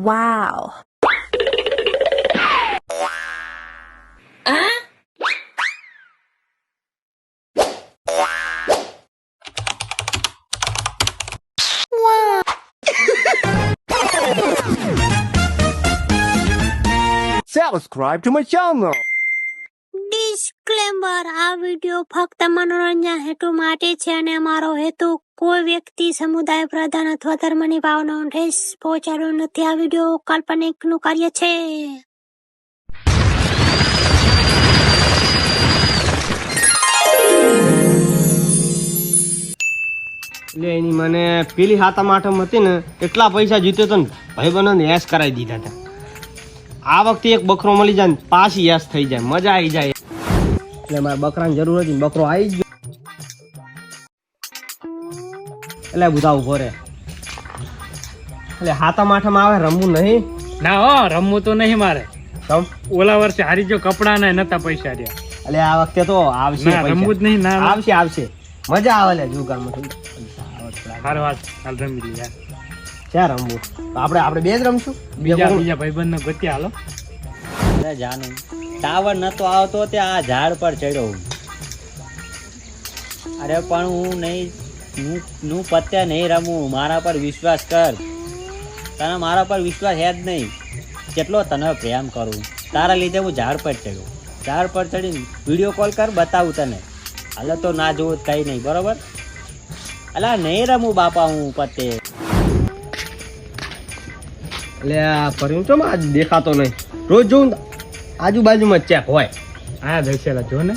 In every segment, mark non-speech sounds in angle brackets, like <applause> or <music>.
Wow. Subscribe to my channel. Disclaimer આ video ફક્ત મનોરંજન હેતુ માટે છે અને અમારો હેતુ કોઈ વ્યક્તિ, સમુદાય, પ્રધાન અથવા ધર્મની ભાવનાઓ ઠેસ પહોંચાડવો નથી. આ વિડિયો કાલ્પનિકનું કાર્ય છે. એટલે એની મને પેલી હાથા આઠમ હતી ને, એટલા પૈસા જીત્યો તો ને, ભાઈબંધોને એશ કરાવી દીધા હતા. આ વખતે એક બકરો મળી જાય ને, પાછી એશ થઈ જાય, મજા આવી જાય. એટલે મારે બકરાની જરૂર હતી બકરો આવી ગયો. એટલે બધા ઊભો રે એટલે હાથા માઠમ આવે રમવું નહીં. ના હો રમવું તો નહીં મારે. તમ ઓલા વર્ષે હારી જો કપડા ના નતા પૈસા રહ્યા. એટલે આ વખતે તો આવશે રમવું જ નહીં ના આવશે આવશે. મજા આવે લે જુગારમાં હારો વાત કાલ રમી લઈએ. ક્યાં રમવું? આપણે આપણે બે જ રમશું? બીજા? બીજા ભાઈબંધ ને ગતિ હાલો. જાનું ટાવર નતો આવતો તે આ ઝાડ પર ચડ્યો હું. અરે પણ હું નહીં, હું પત્યા નહીં રમું. મારા પર વિશ્વાસ કર. તને મારા પર વિશ્વાસ હે જ નહીં. કેટલો તને પ્રેમ કરું. તારા લીધે હું ઝાડ પર ચડ્યો. ઝાડ પર ચડીને વીડિયો કોલ કર, બતાવું તને. હાલે તો ના જોવું કંઈ નહીં, બરોબર? અલા નહીં રમું બાપા હું પતે એટલે આ આજ દેખાતો નહીં. રોજ જોઉં આજુબાજુમાં ચેક હોય. હા દર્શેલા જો ને.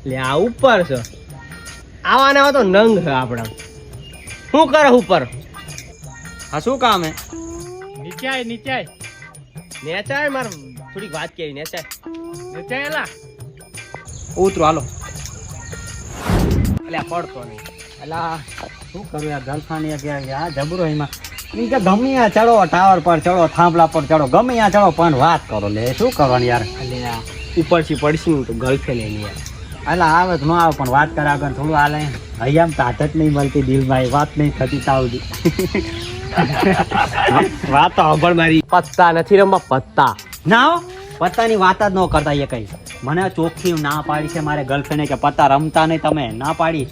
એટલે આ ઉપર છે. આવા ને આવા તો નંગ છે આપણા. શું કરે ઉપર? હા શું કામ હે નીચાય નીચાય. નેચાય? માર થોડીક વાત કેવી નેચાય. નીચાય એલા ઉતરો હાલો. એટલે આ પડતો નહીં. અલા શું કરું યાર ગર્લફ્રેન્ડ કે આ જબરો એમાં. કે ગમે આ ચડો ટાવર પર ચડો થાંભલા પર ચડો ગમે આ ચડો પણ વાત કરો લે શું કરવાનું યાર? ઉપરથી પડશે તો ગર્લફ્રેન્ડ એની યાર. એટલે આવે તો ન આવે પણ વાત કર્યા આગળ થોડું હાલે. હૈયામ તાત જ નહીં મળતી દિલભાઈ વાત નહીં થતી તાવડી <laughs> વાત તો સાંભળ મારી. પત્તા નથી રમવા પત્તા. ના પત્તાની વાત જ ન કરતા એ કઈ. મને ચોખ્ખી ના પાડી છે મારે ગર્લફ્રેન્ડે કે પત્તા રમતા નહીં તમે. ના પાડી.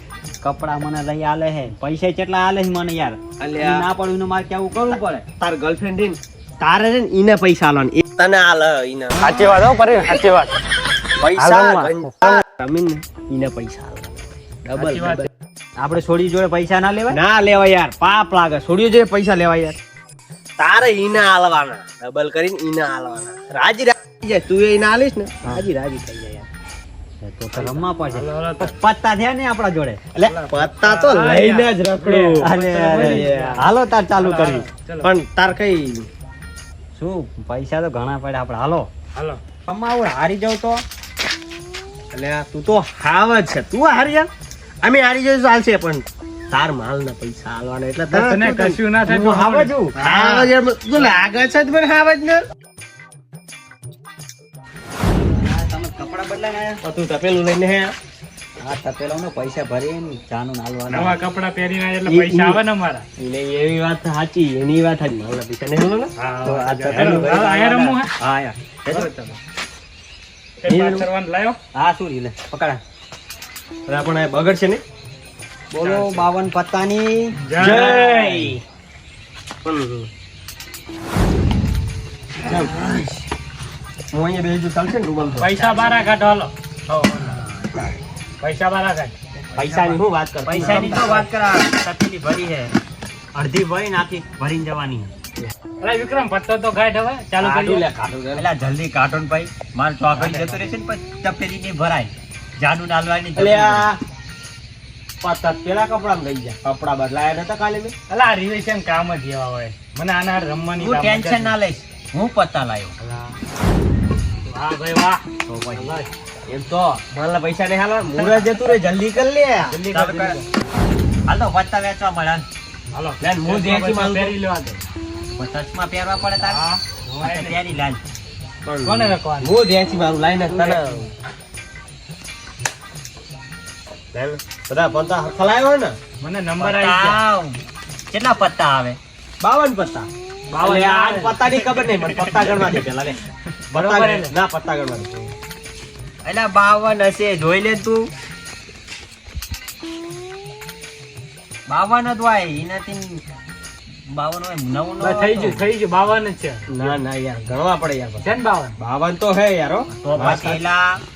કપડા મને લઈ આલે હે. પૈસા કેટલા આલે છે મને યાર? અલ્યા. ના પડ્યું મારે કેવું કરવું પડે? તાર ગર્લફ્રેન્ડ ને? તારે છે ને ઈને પૈસા આલો ને તને આલે ઈને. સાચી વાત હો પરે સાચી વાત. પૈસા જમીન ઈને પૈસા આલે. ડબલ આપણે છોડી જોડે પૈસા ના લેવાય? ના લેવા યાર. પાપ લાગે. છોડી જોડે પૈસા લેવા યાર. તારે ઈને આલવાના. ડબલ કરીને ઈને આલવાના. રાજી રાજી. જાય તું ઈને આલીશ ને. રાજી રાજી થઈ જાય. તો તો રમવા પડશે. હાલો, હાલો પત્તા થયા ને આપણા જોડે. એટલે પત્તા તો લઈને જ રખડું. અરે અરે હાલો તાર ચાલુ કરી. પણ તાર કઈ? શું? પૈસા તો ઘણા પડ્યા આપણે. હાલો. હાલો. કમાવું હારી જાવ તો? એટલે તું તો હાવ જ છે. તું હારી અમે હારી જઈશું ચાલશે પણ. તાર માલ ના પૈસા આલવાના એટલે તને કશું ના થાય હું તો હાવ જ હાવ જ લાગે છે જ મને હાવ જ ને? તો તું તપેલું લઈને હે. તપેલો નો પૈસા ભરીને ચાનું નાલવાના. નવા કપડા પહેરીને એટલે પૈસા આવે ને એવી વાત સાચી એની વાત સાચી. માલ પૈસા નહીં આલવાના? હા, આ તપેલું હાલો, હાલો, અહીંયા રમવું હે? હા. યાર એ વાત કરવાનું લાયો. હા શું લે પકડા. હવે આપણે આ બગડશે ને? બોલો બાવન પત્તાની. જય. પણ હું અહીંયા બેસું ચાલશે ને રૂબલ પૈસા બારા કાઢો હાલો. પૈસા બારા કાઢ. પૈસાની હું વાત કર? પૈસાની તો વાત કરા તકલી ભરી હે અડધી ભરી નાખી ભરીને જવાની. અરે વિક્રમ પત્તો તો ગાઢ હવે ચાલુ કાઢું લે કરી એટલે જલ્દી કાર્ટૂન ભાઈ. માર ચોકડી જતો રહેશે ને પછી તપેલી ની ભરાય. જાડુ નાલવાની પત્તા પેલા કપડા ગઈ ગયા. કપડા બદલાયા નતા કાલે મેં? અલા રિલેશન કામ જ એવા હોય. મને આના રમવાની ટેન્શન ના લઈશ. હું પત્તા લાવ્યો. વાહ ભાઈ વાહ. તો પછી એમ તો મારા પૈસા નહીં હાલવા મુરત જતું રે જલ્દી કર લે. જલ્દી કર, કર. જલ્દી કર. હાલ તો પત્તા વેચવા મળ્યા હાલો. લેન, હું દેખી પૈસા પહેરી લેવા દે. ચશ્મા પહેરવા પડે તારે? હા હા, પહેરી લાલ કોને રખવાનું? હું ધ્યાનથી મારું લાઈને તને બધા પત્તા હરખા હોય ને? મને નંબર આવી. કેટલા પત્તા આવે? બાવન પત્તા. બાવન આ ના. ખબર નહીં મને પત્તા ગણવા દે પેલા લે બરોબર પત્તા એને. ના પત્તા ગણવા એટલે બાવન હશે જોઈ લે તું. બાવન જ હોય એનાથી બાવન હોય નવું બસ થઈ ગયું થઈ ગયું બાવન જ છે. ના ના યાર ગણવા પડે યાર છે ને બાવન? બાવન તો હે યાર તો પછી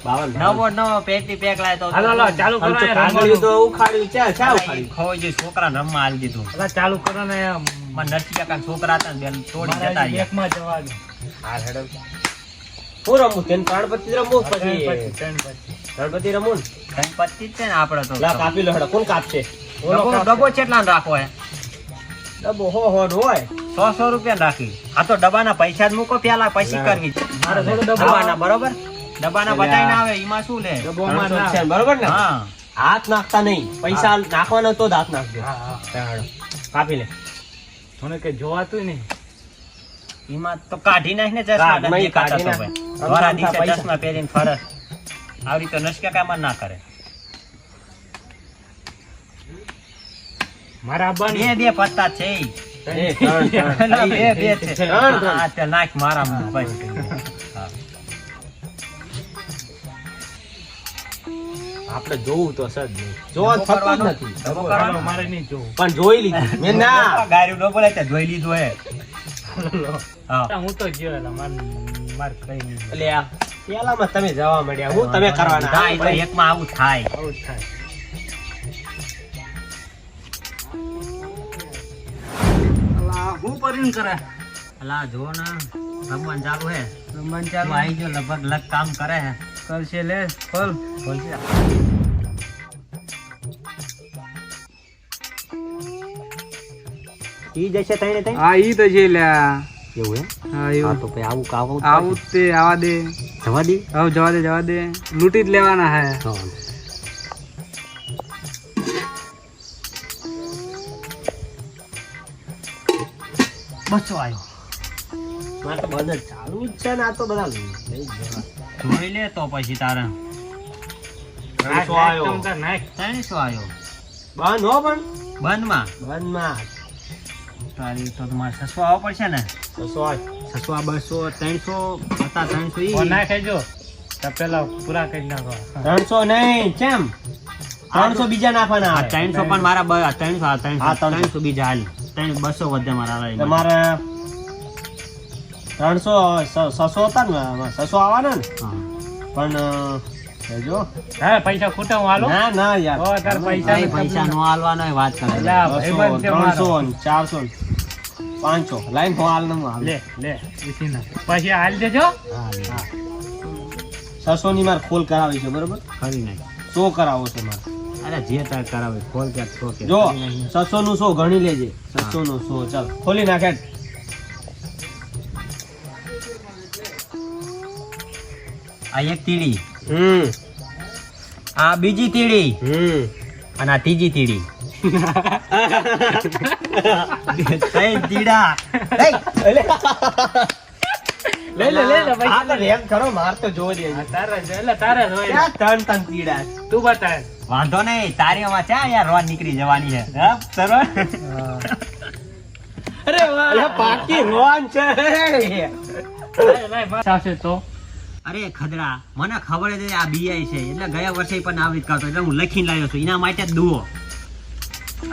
બાવન નવો નવો પેટી પેક લાય તો હાલો હાલો ચાલુ કરો ને કાગળિયું તો ઉખાડ્યું છે શા ઉખાડ્યું. ખોઈ જે છોકરા રમવા આલી દીધું. હાલો ચાલુ કરો ને માં કાકા છોકરા હતા ને તોડી જતા એકમાં જવા દે. હા હેડો. હું રમું? તેને ગણપતિ રમું પછી. ત્રણ પછી, ત્રણ પછી. ગણપતિ રમું જ છે ને આપડે તો. લા કાપી લો કોણ કાપશે? ડબ્બો કેટલા રાખો હે? ડબ્બો હો હો હોય. સો સો રૂપિયા રાખી. આ તો ડબ્બાના પૈસા જ મૂકો પેલા પછી ના. કરવી. મારે થોડો ડબ્બાના બરોબર? ડબ્બાના એટલે આવે એમાં શું લે? ડબ્બોમાં છે, બરોબર ને? હા. હાથ નાખતા નહીં. પૈસા નાખવાના તો હાથ નાખજો. હા, હા. હેડો. કાપી લે. મને કઈ જોવાતું નહીં. એમાં તો કાઢી નાખ ને કાઢ, નાખ. આમ દિવસે ચશ્મા પહેરીને ફરે. આવી તો નશકા કામ ના કરે. મારા આબાની બે બે પત્તા છે <laughs> બે બે છે. ત્રણ, ત્રણ. હા, તે નાખ મારા બસ. આપણે જોવું તો સર થતું નથી. મારે નહીં જોવું. પણ જોઈ લીધું. મેં ના. ગાયરું ડોબલ જોઈ લીધું હે હા. તો ગયો એટલે માર માર કઈ નહીં એટલે આ પેલામાં તમે જવા મળ્યા હું તમે કરવાના. હા, તો એકમાં આવું થાય. આવું થાય. હું કરીને કરે? અલા જો ના. રમવાનું ચાલુ હે. રમવાનું ચાલુ. આવી ગયો લગભગ લગ કામ કરે હે. કરશે લે ખોલ. બોલશે ઈ જશે તઈને તઈ? હા ઈ તો છે લ્યા. એવું હે હા હા એવું તો પછી આવું કાવું આવું જ તે આવા દે. જવા દે? હવે જવા દે જવા દે. લૂંટી જ લેવાના હે. બસો આવ્યો મારે બધા ચાલુ જ છે ને આ તો બધા લઈ જોઈ લે તો પછી તારે. નાખ, નાખ. ત્રણસો આવ્યો બંધ હો પણ. બંધમાં? બંધમાં. તારી તો તમારે સસો આવવો પડશે ને? તો સોય. બસો ત્રણસો હતા ત્રણસો ઈ. ફોન નાખે તો પેલા પૂરા કરી નાખો. ત્રણસો નહીં કેમ ત્રણસો બીજા નાખવાના ત્રણસો પણ મારા ત્રણસો આ હા, ત્રણસો. બીજા હાલ. ત્રણ બસો વધે મારા હાલ. ત્રણસો સસો હતા ને સસો આવવાના ને? પણ જો. હા પૈસા ખૂટા હું હાલો? ના ના યાર. તાર પૈસા પૈસા નો હાલવાનો વાત કરે. અલા, ભાઈબંધ છે ત્રણસો મારો. ને ચારસો ને પાંચસો. લાઈન હું હાલ નમ હાલ. લે લે ઉછી નાખ. પછી હાલ દેજો. સસો ની મારે ખોલ કરાવી છે બરોબર? ખરી નાખ સો કરાવો છે મારે. અરે જે તાર કરાવે ખોલ કે છો કે. જો સસો નું સો ગણી લેજે. સસો નું સો ચાલ. ખોલી નાખે. આ એક તીડી હમ. આ બીજી તીડી હમ. અને આ ત્રીજી તીડી ત્રણ તીડા એય, લે લે લે લે ભાઈ. આ તો રેમ કરો માર તો જોઈ દે. તારે જ એટલે તારે જ હોય. ત્રણ ત્રણ કીડા તું બતાય. વાંધો નહીં તારીઓમાં ચા યાર રોજ નીકળી જવાની છે? હા, સરળ અરે વાહ. પાકી રોન છે. તો અરે ખદડા મને ખબર હતી આ બીઆઈ છે. એટલે ગયા વર્ષે પણ આવી કરતો એટલે હું લખીને લાવ્યો છું. એના માટે જ દુઓ.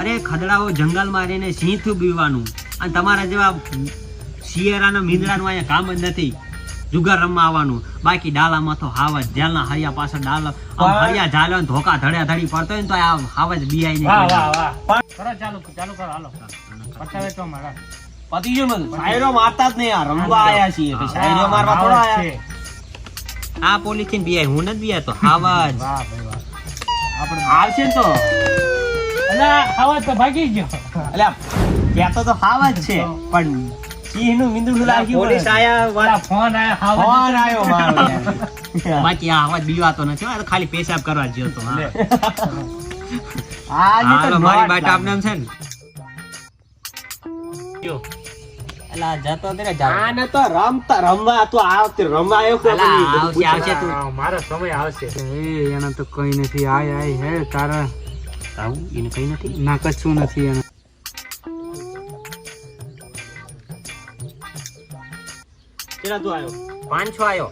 અરે ખદડાઓ જંગલમાં રહીને સિંહથી બીવાનું અને તમારા જેવા શિયાળાના મીંદડાનું અહીંયા કામ જ નથી. જુગાર રમવા આવવાનું. બાકી ડાલામાં તો હાવજ જેલના હરિયા પાછળ ડાલ હરિયા ઝાલો ને ધોકા ધડ્યા ધડી પડતો હોય ને તો આ હાવજ બીઆઈ કરો. ચાલુ ચાલુ કરો હાલો. બતાવે તો મારા. પતી ગયું બધું શાયરો મારતા જ નહીં આ રમવા આયા છીએ. શાયરો મારવા થોડા આયા. છે. આ પોલીથીન બીઆઈ હું નથી બીઆઈ તો હાવજ. આપણે આવશે ને તો. અલા આવા તો ભાગી ગયો. એટલે કહેતો તો હાવ જ છે પણ સિંહ મિંદુડું લાગ્યું પોલીસ આયા ફોન આયા ફોન આયો મારો <laughs> બાકી આ હાવજ બીવાતો નથી આ તો ખાલી પેશાબ કરવા જ્યો તો હા. <laughs> આજે મારી નોટ બાઈટ આપને એમ છે ને. ગયો. એટલે રમવા તો આવતે રમવા મારો સમય આવશે. કઈ નથી આય આય હે તારા કશું નથી કેટલા તું આવ્યો? પાંચસો આવ્યો.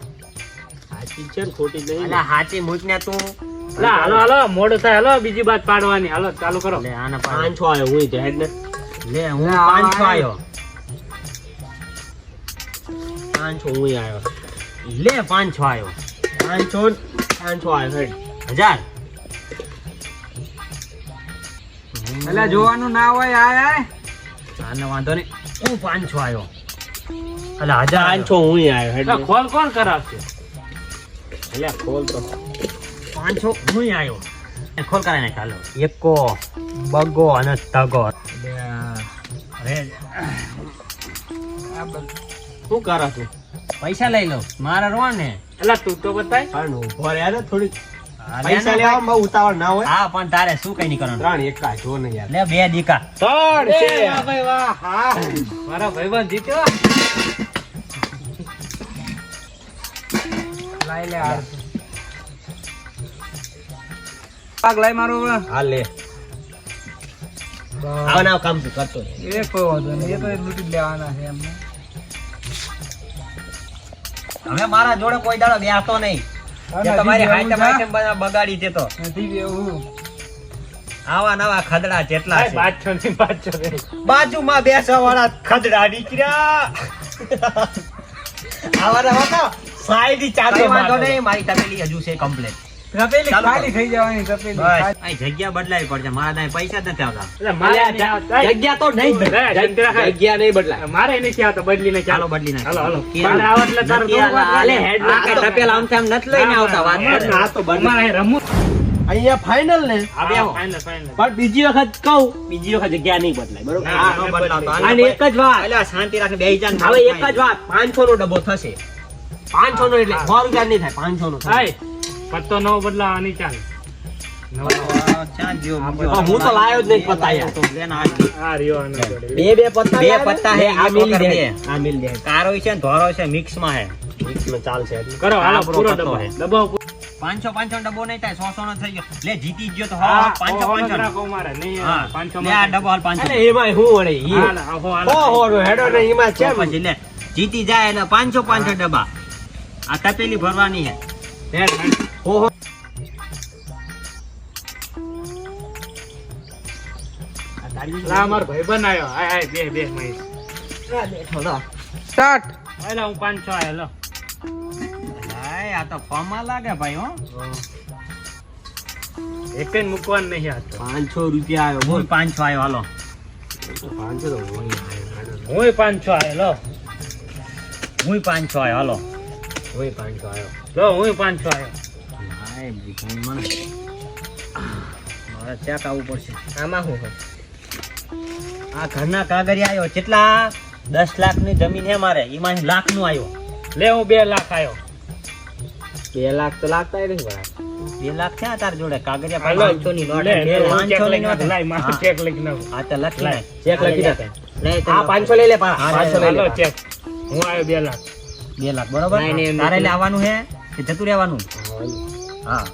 ખોટી સાચી મૂકને તું. હાલો હાલો મોડું થાય હલો બીજી બાત પાડવાની. હાલો ચાલુ કરો. લે આના પાંચ આવ્યો હું જાય ને. લે હું પાંચ આવ્યો. પાંચસો હું આવ્યો. લે પાંચસો આવ્યો. પાંચસો પાંચ છો આવ્યો હજાર. એટલે જોવાનું ના હોય આ આય. આને વાંધો નહીં. હું પાંચસો આવ્યો. એટલે હજાર પાંચસો હું આવ્યો એટલે ખોલ કોણ કરાવશે. એટલે ખોલ તો. પાંચસો હું આવ્યો. એ ખોલ કરાય ને ચાલો એકો બગો અને તગો. અરે શું કરા તું પૈસા લઈ લો. મારા રો ને એટલે તું તો બતાય. ઊભો રહ્યા ને થોડીક. પૈસા ને ઉતાવળ ના હોય. હા પણ તારે શું કઈ નહીં કરવાનું? ત્રણ એકા જો ને યાર. લે બે દીકા. ત્રણ છે. વાહ ભાઈ વાહ. હા. મારા ભાઈબંધ જીત્યો. લાઈ લે હાર પાક લાઈ મારો હા લે. આવ ના કામ કરતો એ કોઈ વાંધો નહીં. એ તો લૂંટી લેવાના છે એમને. હવે મારા જોડે કોઈ દાડો બેસતો નહીં. તમારી હાઈટમ આઈટમ બગાડી દેતો નથી બેવું આવા નવા ખદડા જેટલા છે. પાછો ની પાછો બાજુમાં બેસવા વાળા ખદડા નીકળ્યા. આવા નવા તો સાઈડ ચાલુ વાંધો નહીં મારી તપેલી હજુ છે કમ્પ્લીટ તપેલી ખાલી થઈ જવાની તપેલી. અહીં જગ્યા બદલાવી પડશે. મારા ત્યાં પૈસા નથી આવતા. એટલે મારે નહીં આવતા. એ, જગ્યા તો નહીં. જગ્યા નહીં બદલાય. મારે નથી આવતા બદલીને ચાલો. ચાલો હાલો હાલો. મારે આવે એટલે તારે નથી થોડુંક વાત આલે હેડ લાગે તપેલા આમ તેમ નથી લઈને આવતા વાત. ના, કરે. ના, આ તો બદલે. અમારે અહીંયા ફાઇનલ ને. આ બેહો. ફાઇનલ ફાઇનલ પણ બીજી વખત કહું. બીજી વખત જગ્યા નહીં બદલાય. બરોબર? અને એક જ વાત. એટલે શાંતિ રાખીને બે જા હવે એક જ વાત. પાંચસો નો ડબ્બો થશે. પાંચસો નો એટલે સો રૂપિયા નહીં થાય પાંચસો નો હાય પત્તો નવો બદલાવાની ચાલ. હું તો લાયો જ નહીં પત્તા કારો છે ને ધોરો છે હે. ચાલશે કરો હાલો પૂરો ડબ્બો. ડબ્બો પાંચસો પાંચસો ડબ્બો નહીં થાય સો સો નો થઈ ગયો. લે જીતી ગયો તો હા, પાંચસો પાંચસો. રાખો મારે નહીં પાંચસો આ ડબ્બો હાલ પાંચસો. એમાં વળે હો, હાલ. હો, હો નો હેડો ને એમાં છે. પછી લે જીતી જાય એટલે પાંચસો પાંચસો ડબ્બા. આ તપેલી ભરવાની હે. લા, મારો ભાઈબંધ આવ્યો હાય હાય બે બે મહેશ સ્ટાર્ટ. હાલે, હું પાંચસો આયો લો હાય, આ તો ફોર્મમાં લાગે ભાઈ હો. એક મૂકવાનું નહીં આ તો. પાંચસો રૂપિયા આવ્યો. હું પાંચસો આવ્યો હાલો. પાંચસો તો આવ્યો. હું પાંચસો આયો લો. હું પાંચસો આવ્યો હાલો. હોય પાંચસો આવ્યો. લો હું પાંચસો આયો ભીખાઈ મને મારે ચેક આવવું પડશે. આમાં શું હોય? આ ઘરના કાગરિયા આવ્યો કેટલા? દસ લાખની જમીન હે મારે. એમાં લાખનું આવ્યો લે હું બે લાખ આવ્યો બે લાખ તો લાગતા નહીં બરાબર. બે લાખ થયા તાર જોડે કાગરિયા હાલો, પાંચસો ની નોટ લે, હે. લે, હું પાંચસો ની નોટ નાખું. હે. લાય, મારું હા. ચેક લખી નાખું. હા તો લખી નાખ. ચેક લખી લે, લે, આ પાંચસો લઈ લે પાંચસો લઈ લે. ચેક હું આયો બે લાખ. બે લાખ બરોબર? તારે. હે કે જતું રહેવાનું? હા.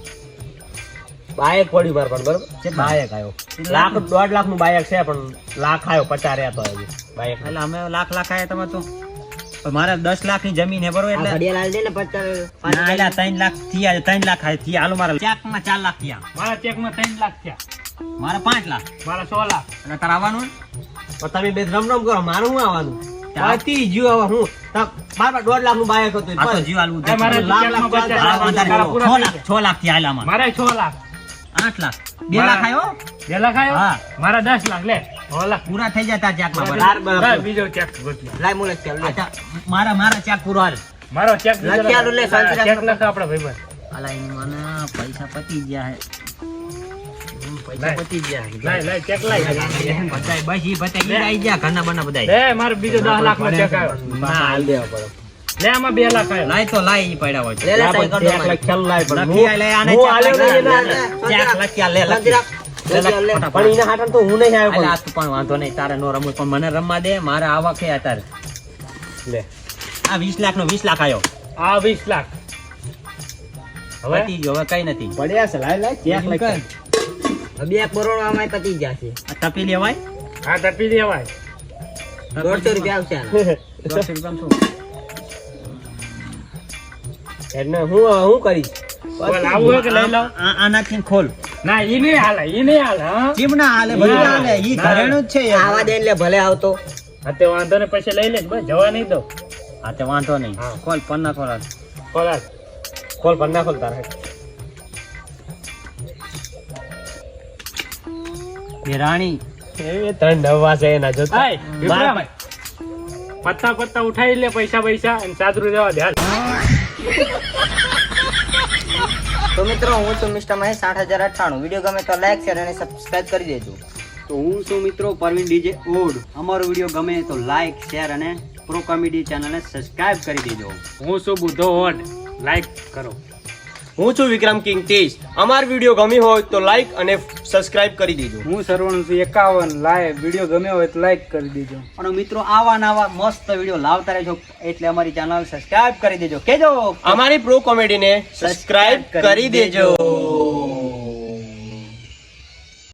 બાયક પડ્યું મારે પણ બરોબર? કેટલા? બાયક આવ્યો. લાખ દોઢ લાખનું બાયક છે પણ લાખ આવ્યો પચાસ રહ્યા તો હજી બાયક. એટલે અમે લાખ લાખ આવ્યા તમે તો. મારે દસ લાખની જમીન હે બરોબર એટલે ત્રણ લાખ થયા ત્રણ લાખ થયા. હાલો મારા ચેકમાં ચાર લાખ થયા. મારા ચેકમાં ત્રણ લાખ થયા. મારે પાંચ લાખ. મારા સો લાખ. એટલે તારે આવવાનું પણ તમે બે રમ રમ કરો મારું શું આવવાનું. પતી હવે હું. મારા દોઢ લાખનું બાયક હતું આ તો જીવ મારે લાખ લાખ છ લાખથી લાખ થયા હાલ આમાં મારે છ લાખ. આઠ લાખ. બે લાખ આવ્યો બે લાખ આવ્યો હા. મારા દસ લાખ લે પૂરા થઈ જતા ચેક. લાય, બીજો ચેક ગોતી. અચ્છા, મારા મારા ચેક પૂરો હાલ. મારો ચેક લખ્યા લે, ચેક લખ લખો ભાઈ અલા મને પૈસા પતી ગયા હે. પૈસા પતી ગયા લાય લાય ચેક લાય. બધાય બસ ઈ બધાય ઈ આઈ ગયા ઘરના બના બધાય. મારો બીજો દસ લાખ નો ચેક આવ્યો. ના, હાલ દેવા પડે. લે આમાં બે લાખ આવ્યો લાય તો લાય ઈ પડ્યા હોય તો. ના, પણ ચેક ચાલ લાય પણ લખી લે, આને ચેક લખી. લે, લખી. લે. લે, પણ એના હાટણ તો હું નહીં આવ્યો પણ. આ તો પણ વાંધો નહીં. તારે નો રમવું પણ મને રમવા દે. મારે આવક છે અત્યારે. લે. આ વીસ લાખ નો વીસ લાખ આવ્યો આ વીસ લાખ. હવે? પતી ગયો હવે કઈ નથી. પડ્યા છે લાય લાય. ચેક તપી લેવાય? હા તપી દેવાય દોઢસો રૂપિયા આવશે દોઢસો રૂપિયામાં શું? એટલે હું હું કરીશ? બોલ, કે લઈ લો? આ આ ખોલ. ના ઈ નહીં હાલે ઈ નહીં હાલે હા? ના હાલે બધું હાલે ઈ ઘરેણું જ છે આવા દે એટલે ભલે આવતો. હા તે વાંધો ને પછી લઈ લે બસ જવા નહીં દો હા તે વાંધો નહીં. ખોલ પન્ના ખોલ હાલ. ખોલ પણ ખોલ તારે. એ રાણી. એ ત્રણ નવા છે એના જોતા. પત્તા પત્તા ઉઠાઈ લે પૈસા પૈસા અને સાદરું દેવા ધ્યાન <laughs> તો મિત્રો હું છું મિસ્ટર મહેશ સાઠ હજાર અઠ્ઠાણું. વીડિયો ગમે તો લાઈક શેર અને સબસ્ક્રાઇબ કરી દેજો. તો હું છું મિત્રો પરવીન ડીજે ઓડ. અમારો વીડિયો ગમે તો લાઈક શેર અને પ્રો કોમેડી ચેનલને સબસ્ક્રાઇબ કરી દેજો. હું શું બુધો ઓડ. લાઈક કરો. હું છું વિક્રમ કિંગ તેજ અમાર વીડિયો ગમી હોય તો લાઈક અને સબસ્ક્રાઇબ કરી દેજો. હું સરવણ છું એકાવન લાઈવ વીડિયો ગમ્યો હોય તો લાઈક કરી દેજો. અને મિત્રો આવા નવા મસ્ત વીડિયો લાવતા રહેજો એટલે અમારી ચેનલ સબસ્ક્રાઇબ કરી દેજો. કેજો? અમારી પ્રો કોમેડીને સબસ્ક્રાઇબ કરી દેજો.